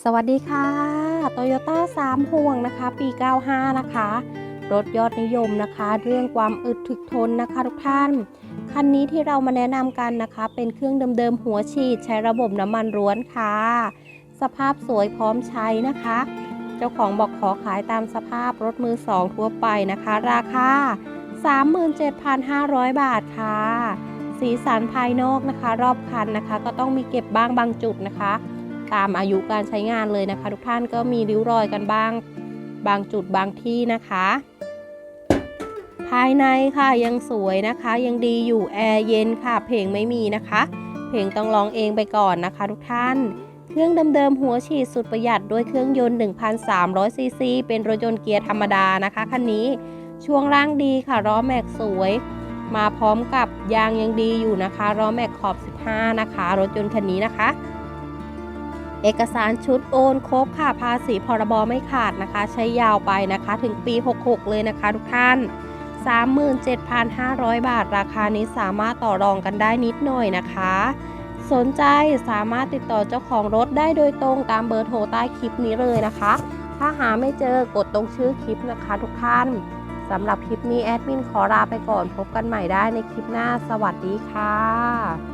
สวัสดีค่ะโตโยต้า3ห่วงนะคะ ปี 95 นะคะ รถยอดนิยมนะคะ เรื่องความอึดถึกทนนะคะทุกท่าน คันนี้ที่เรามาแนะนำกันนะคะ เป็นเครื่องเดิมๆหัวฉีด ใช้ระบบน้ำมันร้วนค่ะ สภาพสวยพร้อมใช้นะคะ เจ้าของบอกขอขายตามสภาพรถมือสองทั่วไปนะคะ ราคา 37,500 บาทค่ะ สีสันภายนอกนะคะ รอบคันนะคะ ก็ต้องมีเก็บบ้างบางจุดนะคะ ตามอายุการใช้งานเลยนะคะ ทุกท่านก็มีริ้วรอยกันบ้าง บางจุดบางที่นะคะ ภายในค่ะยังสวยนะคะ ยังดีอยู่แอร์เย็นค่ะ เพลงไม่มีนะคะ เพลงต้องร้องเองไปก่อนนะคะ ทุกท่านเครื่องเดิมๆหัวฉีดสุดประหยัดด้วยเครื่องยนต์ 1,300 ซีซี เป็นรถยนต์เกียร์ธรรมดานะคะคันนี้ ช่วงล่างดีค่ะล้อแม็กสวย มาพร้อมกับยางยังดีอยู่นะคะล้อแม็กขอบ 15 นะคะ รถยนต์คันนี้นะคะ เอกสารชุดโอนครบค่ะภาษีพรบไม่ขาดนะคะ ใช้ยาวไปนะคะ ถึงปี 66 เลยนะคะทุกท่าน 37,500 บาท ราคานี้สามารถต่อรองกันได้นิดหน่อยนะคะ สนใจสามารถติดต่อเจ้าของรถได้โดยตรงตามเบอร์โทรใต้คลิปนี้เลยนะคะ ถ้าหาไม่เจอกดตรงชื่อคลิปนะคะทุกท่านสำหรับคลิปนี้แอดมินขอลาไปก่อนพบกันใหม่ได้ในคลิปหน้าสวัสดีค่ะ